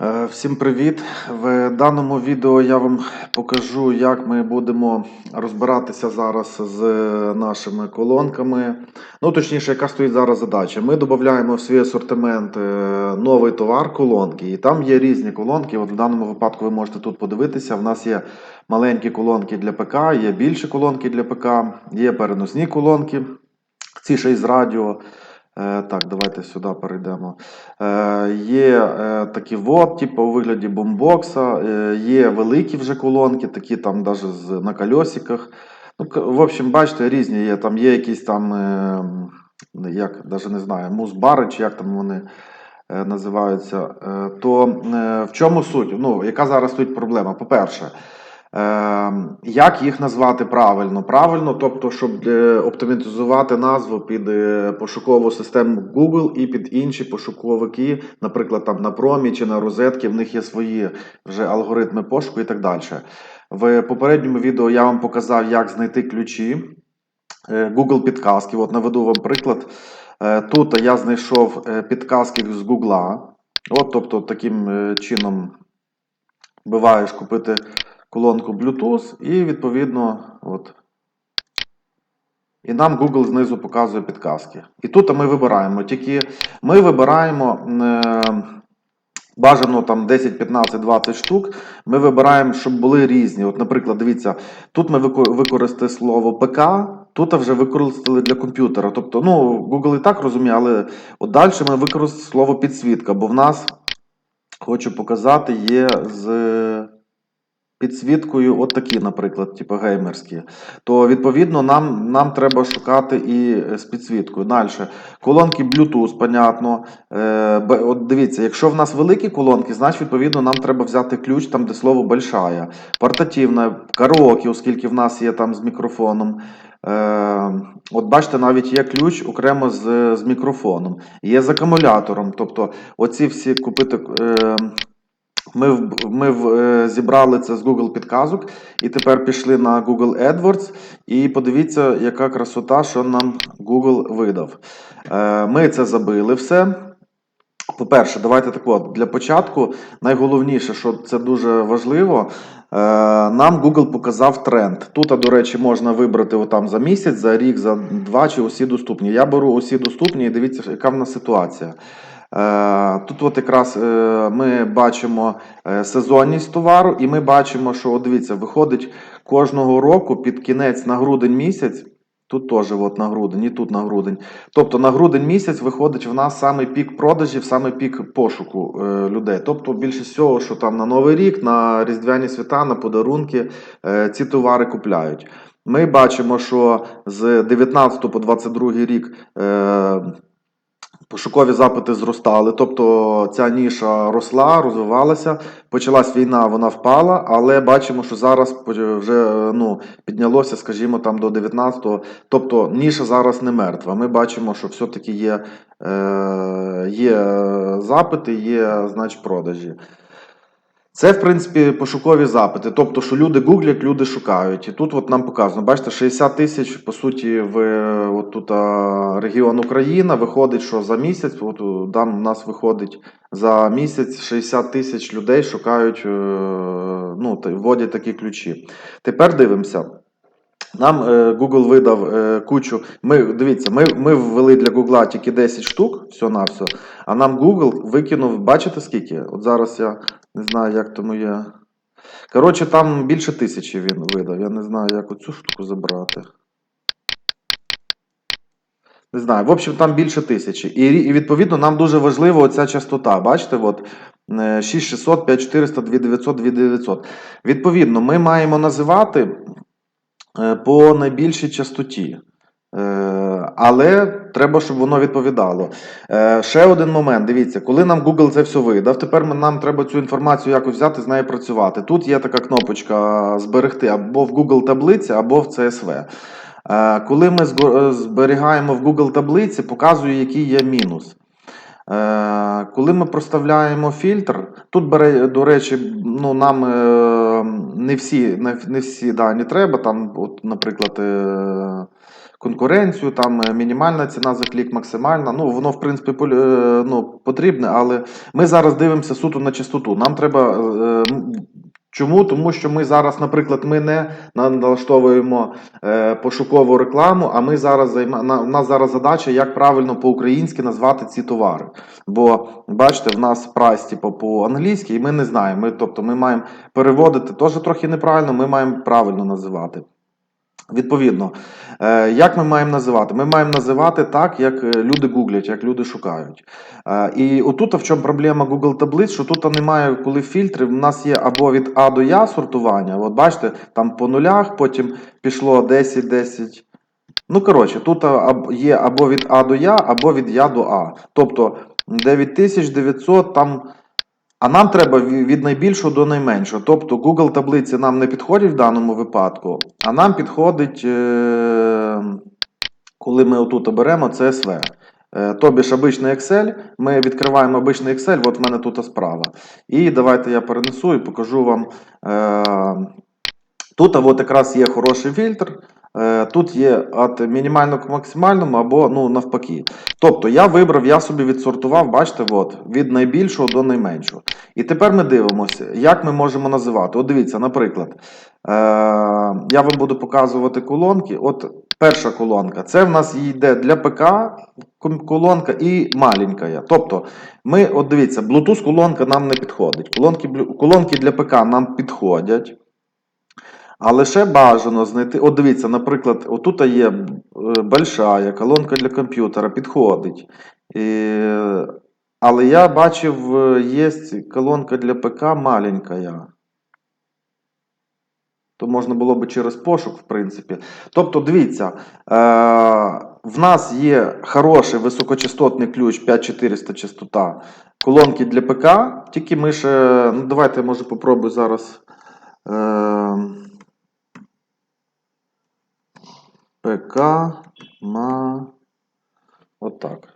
Е, Всім привіт! В даному відео я вам покажу, як ми будемо розбиратися зараз з нашими колонками. Ну, точніше, яка стоїть зараз задача. Ми додаємо в свій асортимент е, новий товар колонки, і там є різні колонки. От в даному випадку ви можете тут подивитися. В нас є маленькі колонки для ПК, є більші колонки для ПК, є переносні колонки. Ці ще із радіо. Е, Так, давайте сюди перейдемо. Е, Є е, такі вот, типу у вигляді бомбокса, є великі вже колонки, такі там навіть на кольосиках. Ну, в общем, бачите, різні є. Там є якісь там, як, навіть не знаю, музбари, чи як там вони називаються. То в чому суть? Ну, яка зараз стоїть проблема? По-перше, Як їх назвати правильно? Правильно, тобто, щоб е, оптимізувати назву під е, пошукову систему Google і під інші пошуковики, наприклад, там на промі чи на розетки, в них є свої вже алгоритми пошуку і так далі. В попередньому відео я вам показав, як знайти ключі е, Google підказки. От наведу вам приклад. Тут я знайшов підказки з Google. От, тобто, таким чином буваєш купити колонку Bluetooth і відповідно от. І нам Google знизу показує підказки. І тут ми вибираємо. Тільки ми вибираємо е, бажано там 10, 15, 20 штук. Ми вибираємо, щоб були різні. От, наприклад, дивіться, тут ми використали слово ПК, тут вже використали для комп'ютера. Тобто, ну, Google і так розуміє, але от далі ми використали слово підсвітка, бо в нас, хочу показати, є з підсвіткою, от такі, наприклад, типу геймерські, то відповідно нам, нам треба шукати і е, з підсвіткою. Далі. Колонки Bluetooth, понятно. Е, от дивіться, якщо в нас великі колонки, значить відповідно нам треба взяти ключ там, де слово большая. Портативна, караоке, оскільки в нас є там з мікрофоном. Е, от бачите, навіть є ключ окремо з, з мікрофоном, є з акумулятором. Тобто, оці всі купити. Е, ми, ми е, зібрали це з Google підказок і тепер пішли на Google AdWords і подивіться, яка красота, що нам Google видав. Е, Ми це забили все. По-перше, давайте так от, для початку найголовніше, що це дуже важливо, е, нам Google показав тренд. Тут, до речі, можна вибрати отам за місяць, за рік, за два чи усі доступні. Я беру усі доступні і дивіться, яка в нас ситуація. Е, Тут от якраз е, ми бачимо е, сезонність товару, і ми бачимо, що от дивіться, виходить кожного року під кінець на грудень місяць. Тут теж от на грудень, і тут на грудень. Тобто на грудень місяць виходить в нас самий пік продажів, самий пік пошуку е, людей. Тобто більше всього, що там на Новий рік, на Різдвяні свята, на подарунки е, ці товари купляють. Ми бачимо, що з 19 по 22 рік. Е, Пошукові запити зростали, тобто ця ніша росла, розвивалася. Почалась війна, вона впала, але бачимо, що зараз вже ну, піднялося, скажімо, там до 19-го. Тобто ніша зараз не мертва. Ми бачимо, що все-таки є, е, є е, запити, є значить, продажі. Це, в принципі, пошукові запити. Тобто, що люди гуглять, люди шукають. І тут от нам показано, бачите, 60 тисяч, по суті, в е, от тут регіон Україна. Виходить, що за місяць, от там у нас виходить за місяць 60 тисяч людей шукають, е, ну, вводять такі ключі. Тепер дивимося. Нам е, Google видав е, кучу. Ми дивіться, ми, ми ввели для Google тільки 10 штук, все на все. А нам Google викинув, бачите скільки? От зараз я не знаю, як тому є. Коротше, там більше тисячі він видав. Я не знаю, як оцю штуку забрати. Не знаю, в общем, там більше тисячі. І, і відповідно нам дуже важлива оця частота. Бачите, от е, 6600, 5400, 2900, 2900. Відповідно, ми маємо називати е, по найбільшій частоті. Е, Але треба, щоб воно відповідало. Е, Ще один момент. Дивіться, коли нам Google це все видав, тепер нам треба цю інформацію якось взяти, з нею працювати. Тут є така кнопочка зберегти або в Google таблиці, або в CSV. Е, Коли ми е, зберігаємо в Google таблиці, показує, який є мінус. Е, Коли ми проставляємо фільтр, тут до речі, ну, нам е, не всі, не, всі дані треба. Там, от, наприклад, е, конкуренцію, там е, мінімальна ціна за клік, максимальна. Ну, воно, в принципі, е, ну, потрібне, але ми зараз дивимося суто на чистоту. Нам треба. Чому? Тому що ми зараз, наприклад, ми не налаштовуємо е, пошукову рекламу, а ми зараз займа... у нас зараз задача, як правильно по-українськи назвати ці товари. Бо бачите, в нас прайс типу, по-англійськи, і ми не знаємо. Ми, тобто, ми маємо переводити теж трохи неправильно, ми маємо правильно називати. Відповідно, е, як ми маємо називати? Ми маємо називати так, як е, люди гуглять, як люди шукають. Е, І отут в чому проблема Google таблиць, що тут немає, коли фільтри, в нас є або від А до Я сортування. От бачите, там по нулях, потім пішло 10, 10. Ну, коротше, тут є або від А до Я, або від Я до А. Тобто 9900 там. А нам треба від найбільшого до найменшого. Тобто Google таблиці нам не підходять в даному випадку, а нам підходить, е, коли ми отут оберемо CSV. Е, Тобі ж обичний Excel, ми відкриваємо обичний Excel, от в мене тут справа. І давайте я перенесу і покажу вам. Е, Тут от якраз є хороший фільтр. Е, Тут є від мінімального к максимальному або ну, навпаки. Тобто я вибрав, я собі відсортував, бачите, от, від найбільшого до найменшого. І тепер ми дивимося, як ми можемо називати. От дивіться, наприклад, е, я вам буду показувати колонки. От перша колонка, це в нас йде для ПК колонка і маленька. Тобто, ми, от дивіться, Bluetooth колонка нам не підходить. Колонки, колонки для ПК нам підходять. А лише бажано знайти. От дивіться, наприклад, отут є е, большая колонка для комп'ютера, підходить. І, але я бачив, е, є колонка для ПК маленька. То можна було би через пошук, в принципі. Тобто, дивіться, е, в нас є хороший високочастотний ключ 5400 частота колонки для ПК, тільки ми ще. Ну, давайте, може, попробую зараз. Е, ПК на. Отак.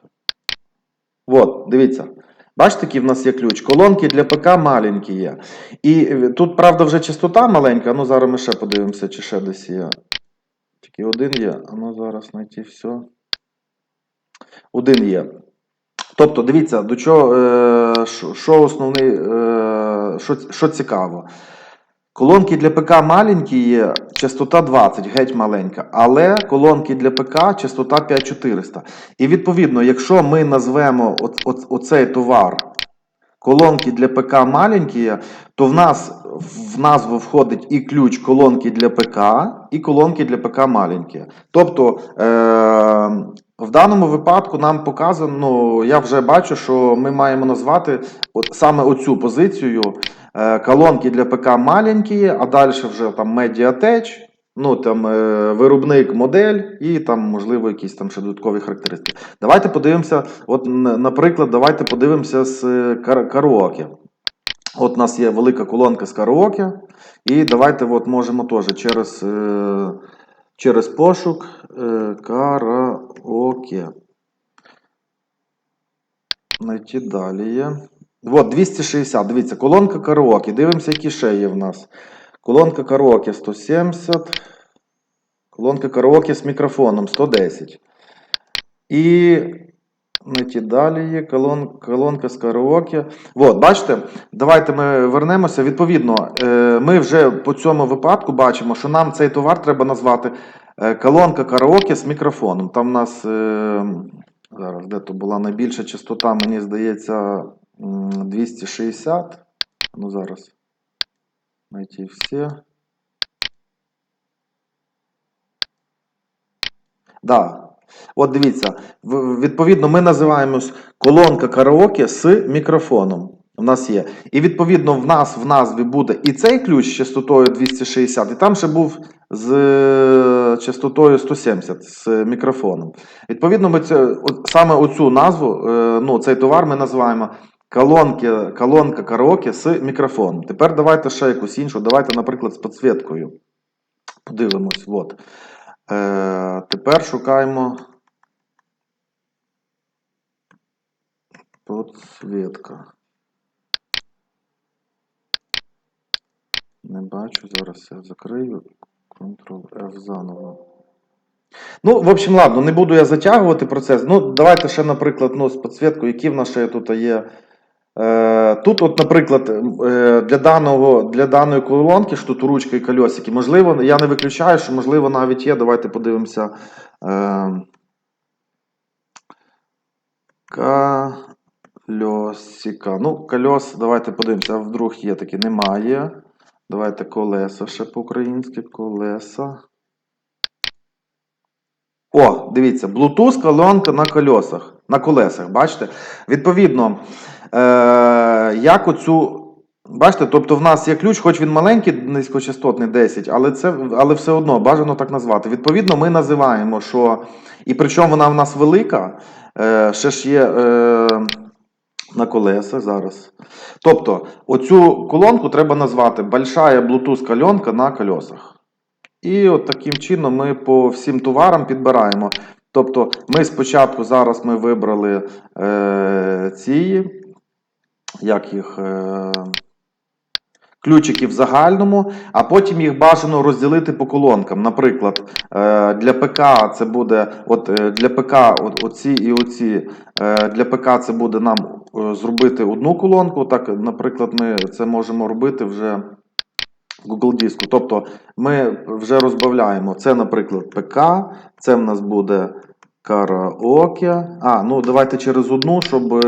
От, дивіться. Бачите, який в нас є ключ. Колонки для ПК маленькі є. І е, тут, правда, вже частота маленька. Ну, зараз ми ще подивимося, чи ще десь є. Тільки один є. А ну зараз знайти все. Один є. Тобто, дивіться, до чого, е, що, що основний, е, що цікаво. Колонки для ПК маленькі є, частота 20, геть маленька, але колонки для ПК частота 5400. І відповідно, якщо ми назвемо от, от, оцей товар колонки для ПК маленькі, то в нас в назву входить і ключ колонки для ПК, і колонки для ПК маленькі. Тобто е- в даному випадку нам показано, ну, я вже бачу, що ми маємо назвати от саме оцю позицію. Е, Колонки для ПК маленькі, а далі вже там Mediatek, ну там е, виробник модель і там, можливо, якісь там ще додаткові характеристики. Давайте подивимося, от, наприклад, давайте подивимося з е, караоке. От у нас є велика колонка з караоке, і давайте от можемо теж через, через пошук караоке. Найти далі. От 260. Дивіться, колонка караоке. Дивимося, які ще є в нас. Колонка караоке 170. Колонка караоке з мікрофоном 110. І знайти далі є колон, колонка з караоке. От, бачите, давайте ми вернемося. Відповідно, е, ми вже по цьому випадку бачимо, що нам цей товар треба назвати е, колонка караоке з мікрофоном. Там в нас е, зараз де то була найбільша частота, мені здається, 260. Ну зараз. Знайти всі. Да. От дивіться, відповідно, ми називаємось колонка караоке з мікрофоном. У нас є. І відповідно в нас в назві буде і цей ключ з частотою 260, і там ще був з е, частотою 170 з мікрофоном. Відповідно, ми це, саме оцю назву, е, ну, цей товар ми називаємо колонки, колонка караоке з мікрофоном. Тепер давайте ще якусь іншу. Давайте, наприклад, з підсвіткою. Подивимось. От. Е, тепер шукаємо підсвітка. Не бачу, зараз я закрию. Ctrl-F заново. Ну, в общем, ладно, не буду я затягувати процес. Ну, давайте ще, наприклад, ну, з підсвіткою, які в нас ще тут є. Е, тут, от, наприклад, е, для, даного, для даної колонки, що ручка і кольосики, можливо, я не виключаю, що можливо навіть є. Давайте подивимося. Е, Кольосика. Ну, кольос, давайте подивимося, а вдруг є такі, немає. Давайте колеса ще по-українськи. Колеса. О, дивіться, Bluetooth колонка на колесах. На колесах, бачите? Відповідно, як оцю. Бачите, тобто в нас є ключ, хоч він маленький, низькочастотний 10, але це, але все одно бажано так назвати. Відповідно, ми називаємо, що. І причому вона в нас велика, е, ще ж є е, на колесах зараз. Тобто, оцю колонку треба назвати большая Bluetooth кольонка на колесах. І от таким чином ми по всім товарам підбираємо. Тобто, ми спочатку зараз ми вибрали е, ці, як їх, е, ключики в загальному, а потім їх бажано розділити по колонкам. Наприклад, е, для ПК це буде, от е, для ПК от, оці і оці, для ПК це буде нам зробити одну колонку. Так, наприклад, ми це можемо робити вже. Google диску. Тобто ми вже розбавляємо. Це, наприклад, ПК, це в нас буде караоке. А, ну давайте через одну, щоб.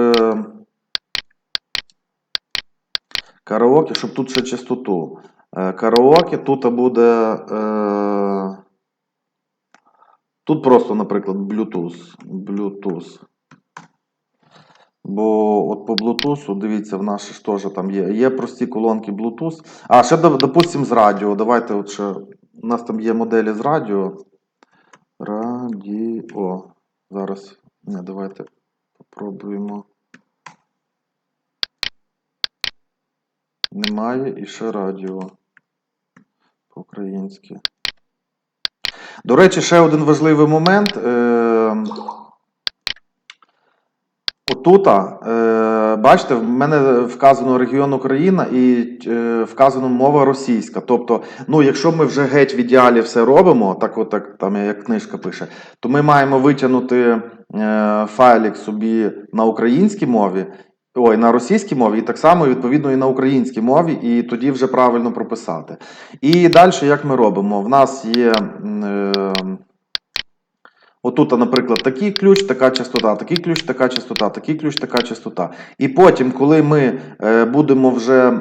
Караоке, щоб тут ще частоту. Е, Караоке, тут буде. Е, Тут просто, наприклад, Bluetooth. Bluetooth. Бо от по Bluetooth, дивіться, в нас ж теж там є. Є прості колонки Bluetooth. А, ще, доп- допустим, з радіо. Давайте от ще. У нас там є моделі з радіо. Радіо. Зараз. Не, давайте попробуємо. Немає і ще радіо. По-українськи. До речі, ще один важливий момент. Е, Отута, е, бачите, в мене вказано регіон Україна і е, вказано мова російська. Тобто, ну, якщо ми вже геть в ідеалі все робимо, так от так, там як книжка пише, то ми маємо витягнути е, файлик собі на українській мові, ой, на російській мові, і так само, відповідно, і на українській мові, і тоді вже правильно прописати. І далі, як ми робимо? В нас є. Е, Отут, наприклад, такий ключ, така частота, такий ключ, така частота, такий ключ, така частота. І потім, коли ми е, будемо вже, е,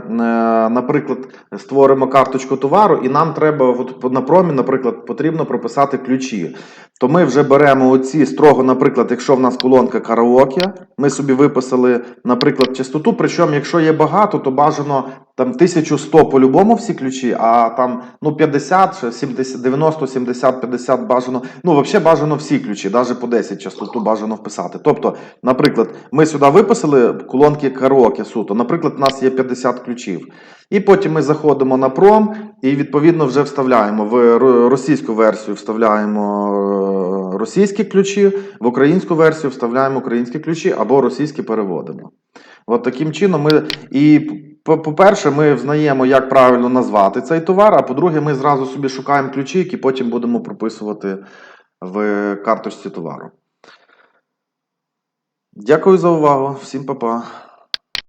наприклад, створимо карточку товару, і нам треба от, на промі, наприклад, потрібно прописати ключі. То ми вже беремо оці строго, наприклад, якщо в нас колонка караоке, ми собі виписали, наприклад, частоту. Причому, якщо є багато, то бажано там 1100 по-любому всі ключі, а там ну 50, 70, 90, 70, 50 бажано. Ну, взагалі бажано всі ключі, навіть по 10 частоту бажано вписати. Тобто, наприклад, ми сюди виписали колонки караоке суто. Наприклад, у нас є 50 ключів. І потім ми заходимо на пром і відповідно вже вставляємо в російську версію, вставляємо е, російські ключі, в українську версію вставляємо українські ключі або російські переводимо. От таким чином ми і по-перше, ми взнаємо, як правильно назвати цей товар, а по-друге, ми зразу собі шукаємо ключі, які потім будемо прописувати в карточці товару. Дякую за увагу. Всім па-па.